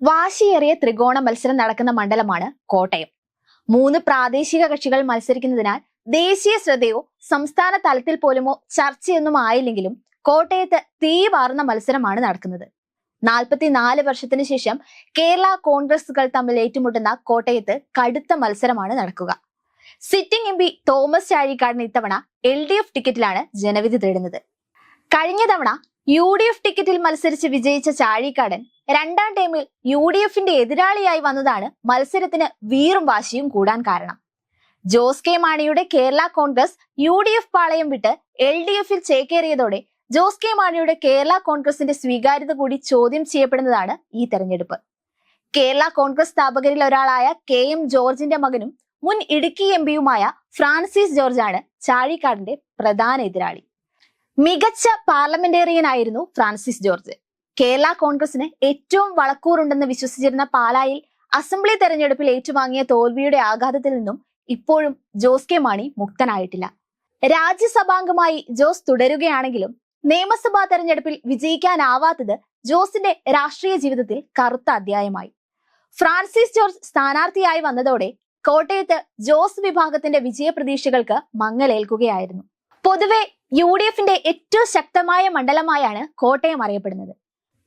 വാശിയേറിയ ത്രികോണ മത്സരം നടക്കുന്ന മണ്ഡലമാണ് കോട്ടയം. മൂന്ന് പ്രാദേശിക കക്ഷികൾ മത്സരിക്കുന്നതിനാൽ ദേശീയ ശ്രദ്ധയോ സംസ്ഥാന തലത്തിൽ പോലുമോ ചർച്ചയൊന്നും ആയില്ലെങ്കിലും കോട്ടയത്ത് തീ പാറുന്ന മത്സരമാണ് നടക്കുന്നത്. നാൽപ്പത്തിനാല് വർഷത്തിന് ശേഷം കേരള കോൺഗ്രസുകൾ തമ്മിൽ ഏറ്റുമുട്ടുന്ന കോട്ടയത്ത് കടുത്ത മത്സരമാണ് നടക്കുക. സിറ്റിംഗ് എം പി തോമസ് ചാഴിക്കാടിന് ഇത്തവണ എൽ ഡി എഫ് ടിക്കറ്റിലാണ് ജനവിധി തേടുന്നത്. കഴിഞ്ഞ തവണ യു ഡി എഫ് ടിക്കറ്റിൽ മത്സരിച്ച് വിജയിച്ച ചാഴിക്കാടൻ രണ്ടാം ടൈമിൽ യു ഡി എഫിന്റെ എതിരാളിയായി വന്നതാണ് മത്സരത്തിന് വീറും വാശിയും കൂടാൻ കാരണം. ജോസ് കെ മാണിയുടെ Kerala Congress U D F പാളയം വിട്ട് എൽ ഡി എഫിൽ ചേക്കേറിയതോടെ ജോസ് കെ മാണിയുടെ കേരള കോൺഗ്രസിന്റെ സ്വീകാര്യത കൂടി ചോദ്യം ചെയ്യപ്പെടുന്നതാണ് ഈ തെരഞ്ഞെടുപ്പ്. കേരള കോൺഗ്രസ് സ്ഥാപകരിൽ ഒരാളായ കെ എം ജോർജിന്റെ മകനും മുൻ ഇടുക്കി എം പിയുമായ ഫ്രാൻസിസ് ജോർജാണ് ചാഴിക്കാടിന്റെ പ്രധാന എതിരാളി. മികച്ച പാർലമെന്റേറിയൻ ആയിരുന്നു ഫ്രാൻസിസ് ജോർജ്. കേരള കോൺഗ്രസിന് ഏറ്റവും വളക്കൂറുണ്ടെന്ന് വിശ്വസിച്ചിരുന്ന പാലായിൽ അസംബ്ലി തെരഞ്ഞെടുപ്പിൽ ഏറ്റുവാങ്ങിയ തോൽവിയുടെ ആഘാതത്തിൽ നിന്നും ഇപ്പോഴും ജോസ് കെ മാണി മുക്തനായിട്ടില്ല. രാജ്യസഭാംഗമായി ജോസ് തുടരുകയാണെങ്കിലും നിയമസഭാ തെരഞ്ഞെടുപ്പിൽ വിജയിക്കാനാവാത്തത് ജോസിന്റെ രാഷ്ട്രീയ ജീവിതത്തിൽ കറുത്ത അധ്യായമായി. ഫ്രാൻസിസ് ജോർജ് സ്ഥാനാർത്ഥിയായി വന്നതോടെ കോട്ടയത്ത് ജോസ് വിഭാഗത്തിന്റെ വിജയപ്രതീക്ഷകൾക്ക് മങ്ങലേൽക്കുകയായിരുന്നു. പൊതുവെ യു ഡി എഫിന്റെ ഏറ്റവും ശക്തമായ മണ്ഡലമായാണ് കോട്ടയം അറിയപ്പെടുന്നത്.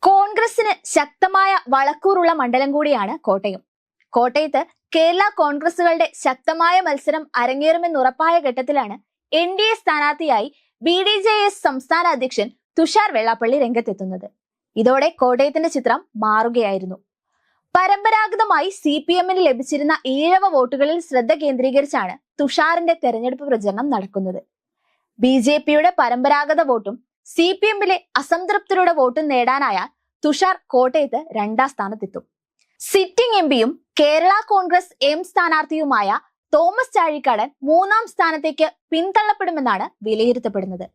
കോൺഗ്രസിന് ശക്തമായ വളക്കൂറുള്ള മണ്ഡലം കൂടിയാണ് കോട്ടയം. കോട്ടയത്ത് കേരള കോൺഗ്രസുകളുടെ ശക്തമായ മത്സരം അരങ്ങേറുമെന്ന് ഉറപ്പായ ഘട്ടത്തിലാണ് എൻ ഡി എ സ്ഥാനാർത്ഥിയായി ബി ഡി ജെ എസ് സംസ്ഥാന അധ്യക്ഷൻ തുഷാർ വെള്ളാപ്പള്ളി രംഗത്തെത്തുന്നത്. ഇതോടെ കോട്ടയത്തിന്റെ ചിത്രം മാറുകയായിരുന്നു. പരമ്പരാഗതമായി സി പി എമ്മിന് ലഭിച്ചിരുന്ന ഈഴവ വോട്ടുകളിൽ ശ്രദ്ധ കേന്ദ്രീകരിച്ചാണ് തുഷാറിന്റെ തെരഞ്ഞെടുപ്പ് പ്രചരണം നടക്കുന്നത്. ബി ജെ പിയുടെ പരമ്പരാഗത വോട്ടും സി പി എമ്മിലെ അസംതൃപ്തരുടെ വോട്ട് നേടാനായാൽ തുഷാർ കോട്ടയത്ത് രണ്ടാം സ്ഥാനത്തെത്തും. സിറ്റിംഗ് എം പിയും കേരള കോൺഗ്രസ് എം സ്ഥാനാർത്ഥിയുമായ തോമസ് ചാഴിക്കാടൻ മൂന്നാം സ്ഥാനത്തേക്ക് പിന്തള്ളപ്പെടുമെന്നാണ് വിലയിരുത്തപ്പെടുന്നത്.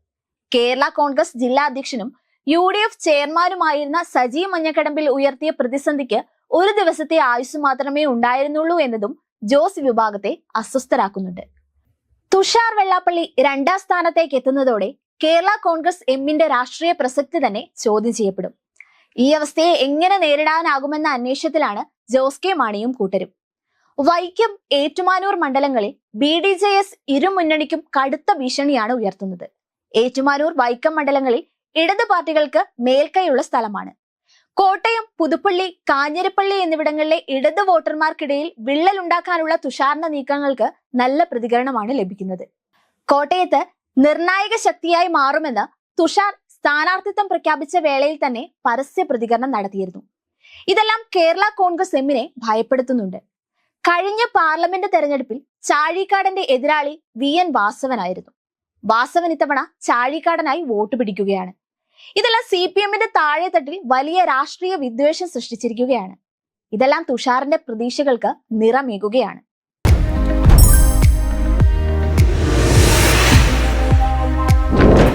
കേരള കോൺഗ്രസ് ജില്ലാ അധ്യക്ഷനും യു ഡി എഫ് ചെയർമാനുമായിരുന്ന സജി മഞ്ഞക്കടമ്പിൽ ഉയർത്തിയ പ്രതിസന്ധിക്ക് ഒരു ദിവസത്തെ ആയുസ് മാത്രമേ ഉണ്ടായിരുന്നുള്ളൂ എന്നതും ജോസ് വിഭാഗത്തെ അസ്വസ്ഥരാക്കുന്നുണ്ട്. തുഷാർ വെള്ളാപ്പള്ളി രണ്ടാം സ്ഥാനത്തേക്ക് എത്തുന്നതോടെ കേരള കോൺഗ്രസ് എമ്മിന്റെ രാഷ്ട്രീയ പ്രസക്തി തന്നെ ചോദ്യം ചെയ്യപ്പെടും. ഈ അവസ്ഥയെ എങ്ങനെ നേരിടാനാകുമെന്ന അന്വേഷണത്തിലാണ് ജോസ് കെ മാണിയും കൂട്ടരും. വൈക്കം ഏറ്റുമാനൂർ മണ്ഡലങ്ങളിൽ ബി ഡി ജെ എസ് ഇരുമുന്നണിക്കും കടുത്ത ഭീഷണിയാണ് ഉയർത്തുന്നത്. ഏറ്റുമാനൂർ വൈക്കം മണ്ഡലങ്ങളിൽ ഇടത് പാർട്ടികൾക്ക് മേൽക്കൈയുള്ള സ്ഥലമാണ്. കോട്ടയം പുതുപ്പള്ളി കാഞ്ഞിരപ്പള്ളി എന്നിവിടങ്ങളിലെ ഇടത് വോട്ടർമാർക്കിടയിൽ വിള്ളലുണ്ടാക്കാനുള്ള തുഷാറിന്റെ നീക്കങ്ങൾക്ക് നല്ല പ്രതികരണമാണ് ലഭിക്കുന്നത്. കോട്ടയത്ത് നിർണായക ശക്തിയായി മാറുമെന്ന് തുഷാർ സ്ഥാനാർത്ഥിത്വം പ്രഖ്യാപിച്ച വേളയിൽ തന്നെ പരസ്യ പ്രതികരണം നടത്തിയിരുന്നു. ഇതെല്ലാം കേരള കോൺഗ്രസ് എമ്മിനെ ഭയപ്പെടുത്തുന്നുണ്ട്. കഴിഞ്ഞ പാർലമെന്റ് തെരഞ്ഞെടുപ്പിൽ ചാഴിക്കാടന്റെ എതിരാളി വി. എൻ. വാസവനായിരുന്നു. വാസവൻ ഇത്തവണ ചാഴിക്കാടനായി വോട്ട് പിടിക്കുകയാണ്. ഇതെല്ലാം സി പി എമ്മിന്റെ താഴെത്തട്ടിൽ വലിയ രാഷ്ട്രീയ വിദ്വേഷം സൃഷ്ടിച്ചിരിക്കുകയാണ്. ഇതെല്ലാം തുഷാറിന്റെ പ്രതീക്ഷകൾക്ക് നിറമേകുകയാണ്.